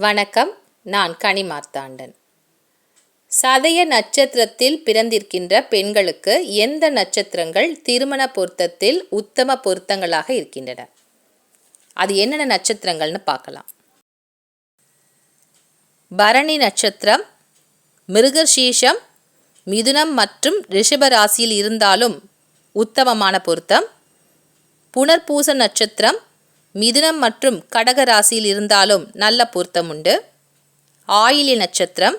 வணக்கம் நான் கனிமார்த்தாண்டன் சதய நட்சத்திரத்தில் பிறந்திருக்கின்ற பெண்களுக்கு எந்த நட்சத்திரங்கள் திருமண பொருத்தத்தில் உத்தம பொருத்தங்களாக இருக்கின்றன? அது என்னென்ன நட்சத்திரங்கள்னு பார்க்கலாம். பரணி நட்சத்திரம் மிருகசீஷம் மிதுனம் மற்றும் ரிஷபராசியில் இருந்தாலும் உத்தமமான பொருத்தம். புனர்பூச நட்சத்திரம் மிதுனம் மற்றும் கடக ராசியில் இருந்தாலும் நல்ல பொருத்தம் உண்டு ஆயிலி நட்சத்திரம்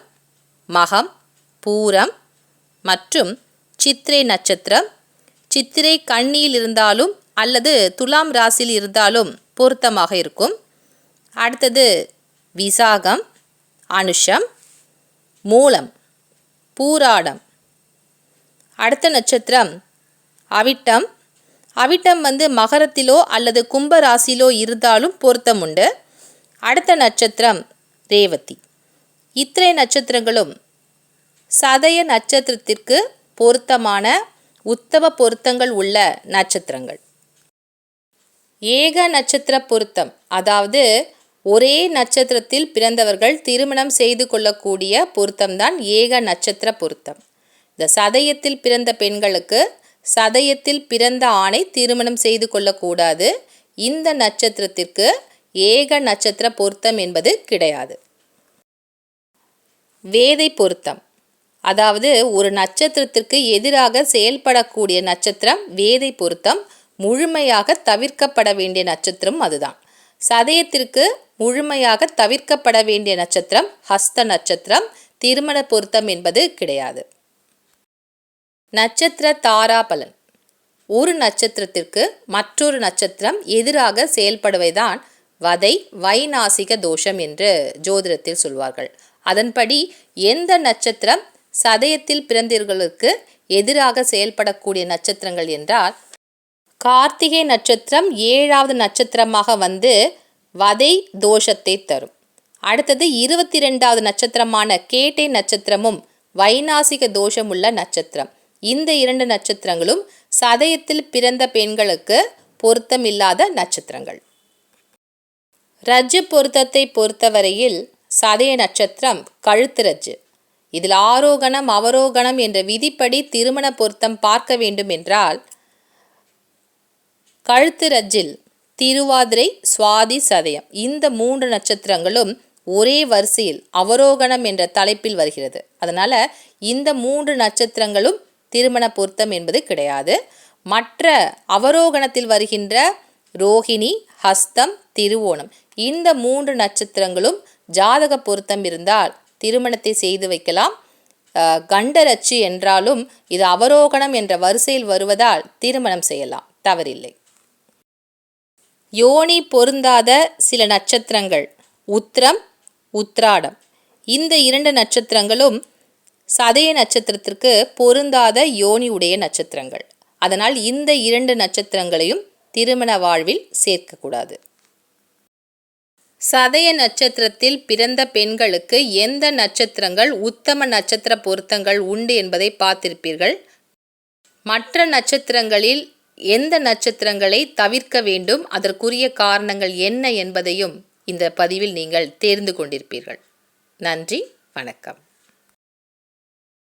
மகம் பூரம் மற்றும் சித்திரை நட்சத்திரம். சித்திரை கண்ணியில் இருந்தாலும் அல்லது துலாம் ராசியில் இருந்தாலும் பொருத்தமாக இருக்கும். அடுத்தது விசாகம் அனுஷம் மூலம் பூராடம். அடுத்த நட்சத்திரம் அவிட்டம் அவிட்டம் வந்து மகரத்திலோ அல்லது கும்ப ராசியிலோ இருந்தாலும் பொருத்தம் உண்டு அடுத்த நட்சத்திரம் ரேவதி. இத்தனை நட்சத்திரங்களும் சதய நட்சத்திரத்திற்கு பொருத்தமான உத்தம பொருத்தங்கள் உள்ள நட்சத்திரங்கள். ஏக நட்சத்திர பொருத்தம் அதாவது ஒரே நட்சத்திரத்தில் பிறந்தவர்கள் திருமணம் செய்து கொள்ளக்கூடிய பொருத்தம்தான் ஏக நட்சத்திர பொருத்தம். இந்த சதயத்தில் பிறந்த பெண்களுக்கு சதயத்தில் பிறந்த ஆணை திருமணம் செய்து கொள்ளக்கூடாது. இந்த நட்சத்திரத்திற்கு ஏக நட்சத்திர பொருத்தம் என்பது கிடையாது. வேதை பொருத்தம். அதாவது ஒரு நட்சத்திரத்திற்கு எதிராக செயல்படக்கூடிய நட்சத்திரம் வேதை பொருத்தம். முழுமையாக தவிர்க்கப்பட வேண்டிய நட்சத்திரம் அதுதான். சதயத்திற்கு முழுமையாக தவிர்க்கப்பட வேண்டிய நட்சத்திரம் ஹஸ்த நட்சத்திரம். திருமண பொருத்தம் என்பது கிடையாது. நட்சத்திர தாராபலன் ஒரு நட்சத்திரத்திற்கு மற்றொரு நட்சத்திரம் எதிராக செயல்படுவதுதான் வதை வைநாசிக தோஷம் என்று ஜோதிடத்தில் சொல்வார்கள். அதன்படி எந்த நட்சத்திரம் சதயத்தில் பிறந்தவர்களுக்கு எதிராக செயல்படக்கூடிய நட்சத்திரங்கள் என்றால் கார்த்திகை நட்சத்திரம் ஏழாவது நட்சத்திரமாக வந்து வதை தோஷத்தை தரும். அடுத்தது இருபத்தி ரெண்டாவது நட்சத்திரமான கேட்டை நட்சத்திரமும் வைநாசிக தோஷமுள்ள நட்சத்திரம். இந்த இரண்டு நட்சத்திரங்களும் சதயத்தில் பிறந்த பெண்களுக்கு பொருத்தமில்லாத நட்சத்திரங்கள். ரஜ்ஜு பொருத்தத்தை பொறுத்தவரையில் சதய நட்சத்திரம் கழுத்து ரஜ்ஜு. இதில் ஆரோகணம் அவரோகணம் என்ற விதிப்படி திருமண பொருத்தம் பார்க்க வேண்டும் என்றால் கழுத்து ரஜ்ஜில் திருவாதிரை சுவாதி சதயம் இந்த மூன்று நட்சத்திரங்களும் ஒரே வரிசையில் அவரோகணம் என்ற தலைப்பில் வருகிறது. அதனால் இந்த மூன்று நட்சத்திரங்களும் திருமண பொருத்தம் என்பது கிடையாது. மற்ற அவரோகணத்தில் வருகின்ற ரோஹிணி ஹஸ்தம் திருவோணம் இந்த மூன்று நட்சத்திரங்களும் ஜாதக பொருத்தம் இருந்தால் திருமணத்தை செய்து வைக்கலாம். கண்டரச்சு என்றாலும் இது அவரோகணம் என்ற வரிசையில் வருவதால் திருமணம் செய்யலாம். தவறில்லை. யோனி பொருந்தாத சில நட்சத்திரங்கள் உத்திரம் உத்ராடம் இந்த இரண்டு நட்சத்திரங்களும் சதய நட்சத்திரத்திற்கு பொருந்தாத யோனி உடைய நட்சத்திரங்கள். அதனால் இந்த இரண்டு நட்சத்திரங்களையும் திருமண வாழ்வில் சேர்க்கக்கூடாது. சதய நட்சத்திரத்தில் பிறந்த பெண்களுக்கு எந்த நட்சத்திரங்கள் உத்தம நட்சத்திர பொருத்தங்கள் உண்டு என்பதை பார்த்திருப்பீர்கள். மற்ற நட்சத்திரங்களில் எந்த நட்சத்திரங்களை தவிர்க்க வேண்டும் அதற்குரிய காரணங்கள் என்ன என்பதையும் இந்த பதிவில் நீங்கள் தேர்ந்து கொண்டிருப்பீர்கள். நன்றி வணக்கம்.